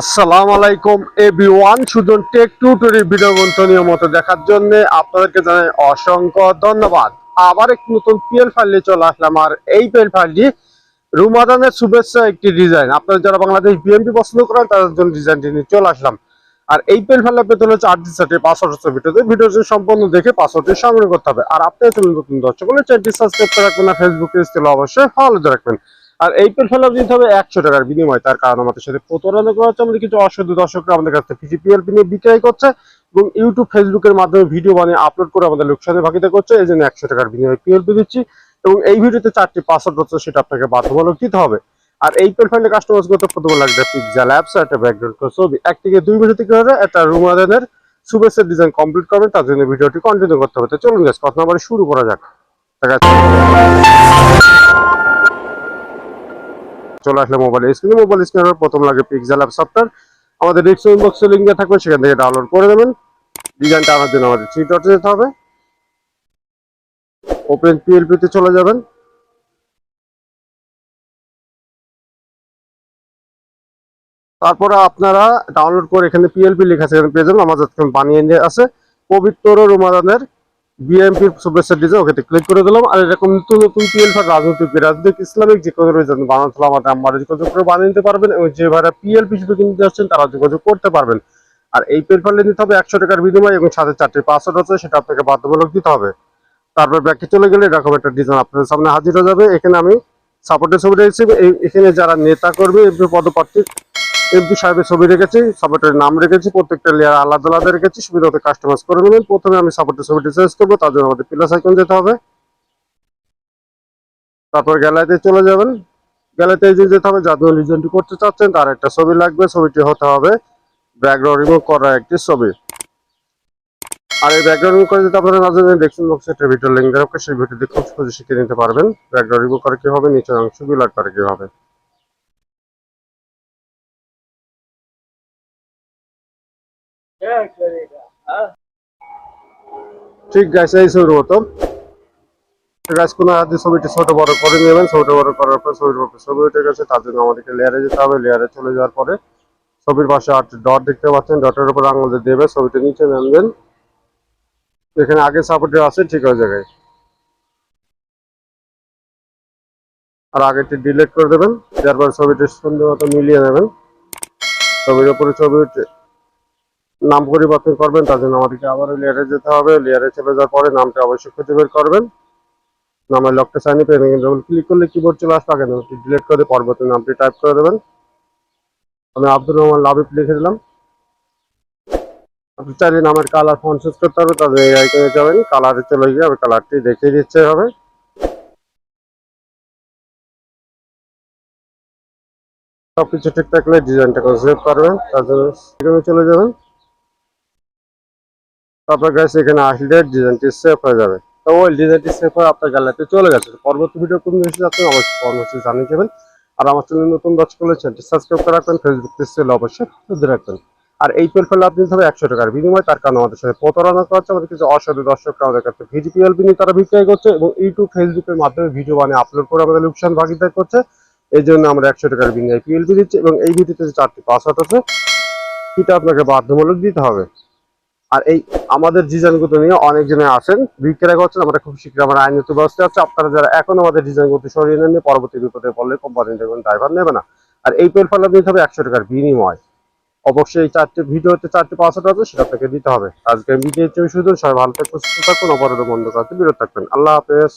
আসসালামু আলাইকুম everyone, Sujan tech tutorial video নিয়মিত দেখার জন্য আপনাদেরকে জানাই অসংখ্য ধন্যবাদ। আবার এক নতুন পিএল ফাইল নিয়ে চলে আসলাম, আর এই পিএল ফাইলটি রুমাদানের শুভেচ্ছা একটি ডিজাইন আপনারা যারা বাংলাদেশ বিএমপি পছন্দ করেন, তাদের জন্য ডিজাইনটি নিয়ে চলে আসলাম। আর এই পেল ফেলা পেতে হলে চার দিন পাসওয়ার্ড হচ্ছে ভিডিওতে। ভিডিওটি সম্পূর্ণ দেখে পাসওয়ার্ডটি সংগ্রহ করতে হবে। আর আপনি চলুন নতুন দর্শক চ্যানেলটি সাবস্ক্রাইব করে রাখবেন ফেসবুক অবশ্যই ফলো রাখবেন। আর এই পেল ফেলা দিতে হবে একশো টাকার বিনিময়। তার কারণ আমাদের সাথে প্রতারণা করা হচ্ছে আমাদের কিছু অসাধু দর্শকরা আমাদের কাছ থেকে নিয়ে বিক্রয় করছে এবং ইউটিউব ফেসবুকের মাধ্যমে ভিডিও বানিয়ে আপলোড করে আমাদের লোকসানে ভাগিতে করছে। এই জন্য একশো টাকার বিনিময়ে পিএলপি দিচ্ছি এবং এই ভিডিওতে চারটি পাসওয়ার্ড হচ্ছে সেটা আপনাকে বাধ্যতামূলক দিতে হবে। আর এই প্রোফাইলে কাস্টমাইজ করতে প্রথমে লাগবে পিক্সেল অ্যাপস একটা ব্যাকগ্রাউন্ড ছবি। এক থেকে দুই মিনিট থেকে হলে একটা রুমাদানের শুভেচ্ছা ডিজাইন কমপ্লিট করবেন, তার জন্য ভিডিওটি কন্টিনিউ করতে হবে। তো চলুন গাছ কথা নাম্বারে শুরু করা যাক। ঠিক আছে চলে আসলে মোবাইল স্ক্রিনে মোবাইল স্ক্রিনের প্রথম লাগে পিক্সেল অ্যাপ সফটওয়্যার আমাদের ডিসক্রিপশন বক্সে লিঙ্ক দেওয়া থাকবে, সেখান থেকে ডাউনলোড করে দেবেন ডিজাইনটা আনার জন্য আমাদের থ্রি ডটে যেতে হবে। ওপেন পিএলপিতে চলে যাবেন। তারপরে আপনারা ডাউনলোড করে এখানে পিএলপি লেখা আছে, এখানে পেয়ে যাবেন। যতক্ষণ বানিয়ে নিয়ে আছে। পবিত্র রুমাদানের বিএমপির শুভেচ্ছা ডিজে ওকে ক্লিক করে দিলাম। আর এরকম নতুন নতুন পিএলপি রাজনৈতিক রাজনৈতিক ইসলামিক যে কোনো রয়েছেন বানাতে আমাদের আমার যোগাযোগ করে বানিয়ে নিতে পারবেন এবং যে ভাড়া পিএলপি শুধু কিনতে আসছেন তারা যোগাযোগ করতে পারবেন। আর এই পেলফালে নিতে হবে একশো টাকার বিনিময় এবং সাথে চারটি পাসওয়ার্ড আছে সেটা আপনাকে বাধ্যতামূলক দিতে হবে। তারপর ব্যাকে চলে গেলে এরকম একটা ডিজাইন আপনাদের সামনে হাজির হয়ে যাবে। এখানে আমি সাপোর্টের ছবি এই- এখানে যারা নেতা করবে পদপ্রার্থী এমপি সাহেবের ছবি রেখেছি সাপোর্টের নাম রেখেছি, প্রত্যেকটা লেয়ার আলাদা আলাদা রেখেছি, সুবিধা হতে কাস্টমাইজ করে নেবেন। প্রথমে আমি সাপোর্টের ছবিটি চেঞ্জ করব, তার জন্য আমাদের প্লাস আইকন যেতে হবে। তারপর গ্যালারিতে চলে যাবেন। গ্যালারিতে যে যেতে হবে যাদের ডিজাইনটি করতে চাচ্ছেন, তার একটা ছবি লাগবে, ছবিটি হতে হবে ব্যাকগ্রাউন্ড রিমুভ করা একটি ছবি। আর এই ব্যাকগ্রাউন্ড রিমুভ করে যদি আপনারা না জানেন দেওয়া সেই ভিডিও দেখে খুব সহজে শিখে নিতে পারবেন। ব্যাকগ্রাউন্ড রিমুভ করা কীভাবে নিচের অংশ বিলার করা কীভাবে ঠিক গাছ এই ছবির মতো। গাছ কোনো হাতে ছবিটি ছোট বড় করে নেবেন, ছোট বড় করার পর ছবির মতো ছবি উঠে গেছে, তার জন্য আমাদেরকে লেয়ারে যেতে হবে লেয়ারে চলে যাওয়ার পরে ছবির পাশে আটটি ডট দেখতে পাচ্ছেন ডটের উপর আঙুল দেবে, ছবিটা নিচে নামবেন। এখানে আগে সাপোর্টে আছে, ঠিক ওই জায়গায়। আর আগেরটি ডিলিট করে দেবেন তারপর ছবিটি সুন্দর মতো মিলিয়ে নেবেন। ছবির উপরে ছবি নাম পরিবর্তন করবেন, তার জন্য আমাদেরকে আবারও লেয়ারে যেতে হবে। লেয়ারে চলে যাওয়ার পরে নামটা অবশ্যই খুঁজে বের করবেন। নামের লকটা সাইন পেয়ে যখন ক্লিক করলে কিবোর্ড চলে আসবে, আগে ডিলিট করে পরবর্তী নামটি টাইপ করে দেবেন। আমি আব্দুল রহমান লাভিফ লিখে দিলাম। আপনি চাইলে নামের কালার ফোন চেঞ্জ করতে হবে তাদের এই আইকনে যাবেন কালারে চলে গিয়ে আমি কালারটি দেখিয়ে দিচ্ছে হবে সবকিছু ঠিক থাকলে ডিজাইনটা সেভ করবেন, তার জন্য চলে যাবেন। তারপর গাছ এখানে আসলে ডিজাইনটি সেভ হয়ে যাবে। তো ওই ডিজাইনটি সেভ হয়ে আপনার গ্যালারিতে চলে গেছে। পরবর্তী ভিডিও কোন জিনিস আপনি অবশ্যই কর্মসূচি জানিয়ে দেবেন। আর আমার চ্যানেল নতুন দর্শক হলে চ্যানেলটি সাবস্ক্রাইব করে রাখবেন ফেসবুক পেজ ছিল অবশ্যই খুঁজে রাখবেন। আর এই পেল ফেলে আপনি হবে একশো টাকার বিনিময়, তার কারণে আমাদের সাথে প্রতারণা করা হচ্ছে আমাদের কিছু অসাধু দর্শকরা আমাদের কাছে ভিডিপিএল নিয়ে তারা বিক্রয় করছে এবং ইউটিউব ফেসবুকের মাধ্যমে ভিডিও বানিয়ে আপলোড করে আমাদের লোকসান ভাগিদার করছে। এই জন্য আমরা একশো টাকার বিনিময়ে পিএলপি দিচ্ছি এবং এই ভিডিওতে যে চারটি পাসওয়ার্ড আছে, সেটা আপনাকে বাধ্যমূলক দিতে হবে। আর এই আমাদের ডিজাইনগুলো নিয়ে অনেকজনে আসেন। বিক্রয় করছেন আমরা খুব শীঘ্রই আমার আইনত ব্যবস্থা আছে। আপনারা যারা এখন আমাদের ডিজাইনগুলো সরিয়ে নেন পরবর্তী বিপদে পড়লে কোম্পানি দেখবেন ড্রাইভার নেবে না। আর এই পেন ফেলা দিতে হবে একশো টাকার বিনিময়। অবশ্যই এই চারটে ভিডিওতে চারটে পাঁচশো আছে সেটা আপনাকে দিতে হবে। আজকে ভিডিও শুধু সবাই ভালো থাকবেন সুস্থ থাকুন। অপরাধ বন্ধ করতে বিরত থাকবেন। আল্লাহ হাফেজ।